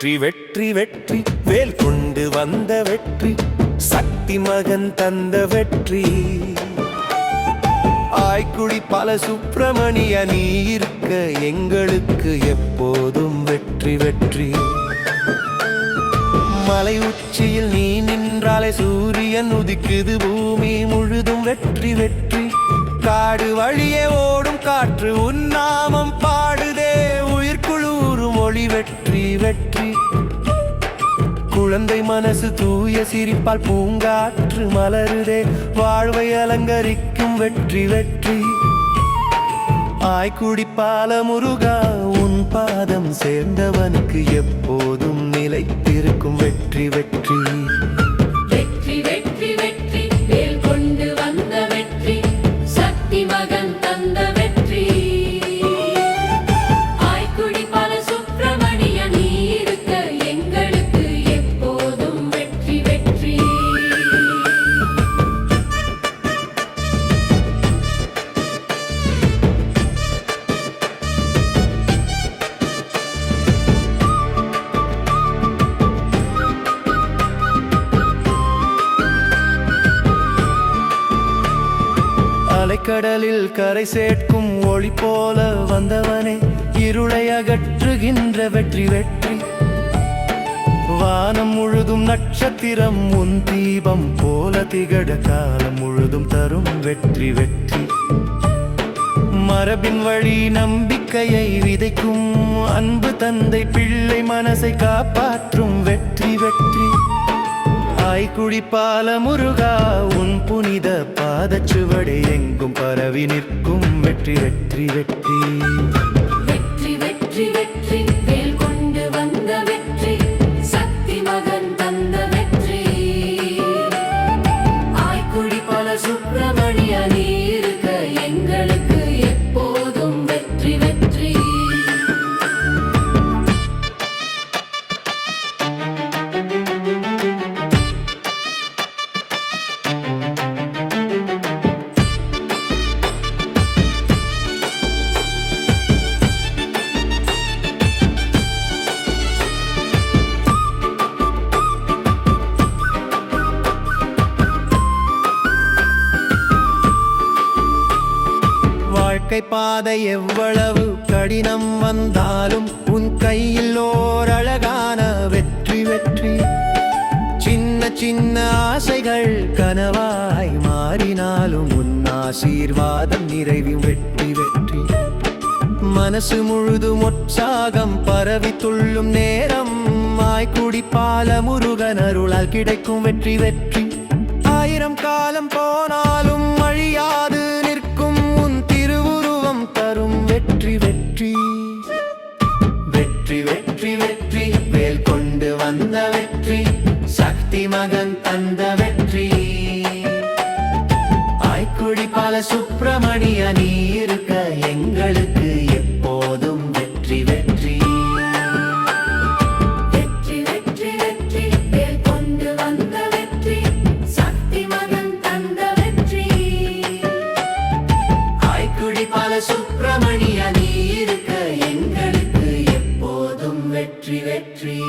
வெற்றி வெற்றி வெற்றி. வேல் கொண்டு வந்த வெற்றி சக்தி மகன் தந்த வெற்றி. ஆய்க்குடி பல சுப்பிரமணிய நீ இருக்க எங்களுக்கு எப்போதும் வெற்றி வெற்றி. மலை உச்சியில் நீ நின்றாலே சூரியன் உதிக்குது பூமி முழுதும் வெற்றி வெற்றி. காடு வழியே ஓடும் காற்று உன்னாமம் பாடுதே. உயிர்க்குழூரும் ஒளி வெற்றி வெற்றி. குழந்தை மனசு தூய சிரிப்பால் பூங்காற்று மலருதே. வாழ்வை அலங்கரிக்கும் வெற்றி வெற்றி. ஆய்குடிப்பால முருகா உன் பாதம் சேர்ந்தவனுக்கு எப்போதும் நிலைத்திருக்கும் வெற்றி வெற்றி. கடலில் கரை சேர்க்கும் ஒளி போல வந்தவனே இருளை அகற்றுகின்ற வெற்றி வெற்றி. வானம் முழுதும் நட்சத்திரம் உன் தீபம் போல திகட காலம் முழுதும் தரும் வெற்றி வெற்றி. மரபின் வழி நம்பிக்கையை விதைக்கும் அன்பு தந்தை பிள்ளை மனசை காப்பாற்றும் வெற்றி வெற்றி. ஆய்குழி பால முருகா உன் புனித பாதச்சுவடை எங்கும் பரவி நிற்கும். வெற்றி வெற்றி வெற்றி. வெற்றி வெற்றி வெற்றி. வேல் கொண்டு வந்த வெற்றி. சக்தி மகன் தந்த வெற்றி. ஆய்க்குடி பல சுப்பிரமணிய நீ இருக்க எங்களுக்கு வாழ்க்கை பாதை எவ்வளவு கடினம் வந்தாலும் உன் கையில் ஓர் அழகான வெற்றி வெற்றி. சின்ன சின்ன ஆசைகள் கனவாய் மாறினாலும் உன் ஆசீர்வாதம் நிறைவி வெற்றி வெற்றி. மனசு முழுதும் உற்சாகம் பரவி துள்ளும் நேரம். ஆய்குடி பால முருகன் அருளால் கிடைக்கும் வெற்றி வெற்றி. ஆயிரம் காலம் போனாலும் அழியாது சக்தி மகன் தந்த வெற்றி. ஆய்க்குடி பல சுப்பிரமணிய நீ இருக்க எங்களுக்கு எப்போதும் வெற்றி வெற்றி. வெற்றி வெற்றி வெற்றி. வேல் கொண்டு வந்த வெற்றி. சக்தி மகன் தந்த வெற்றி. ஆய்க்குடி பல சுப்பிரமணிய நீ இருக்க எங்களுக்கு எப்போதும் வெற்றி வெற்றி.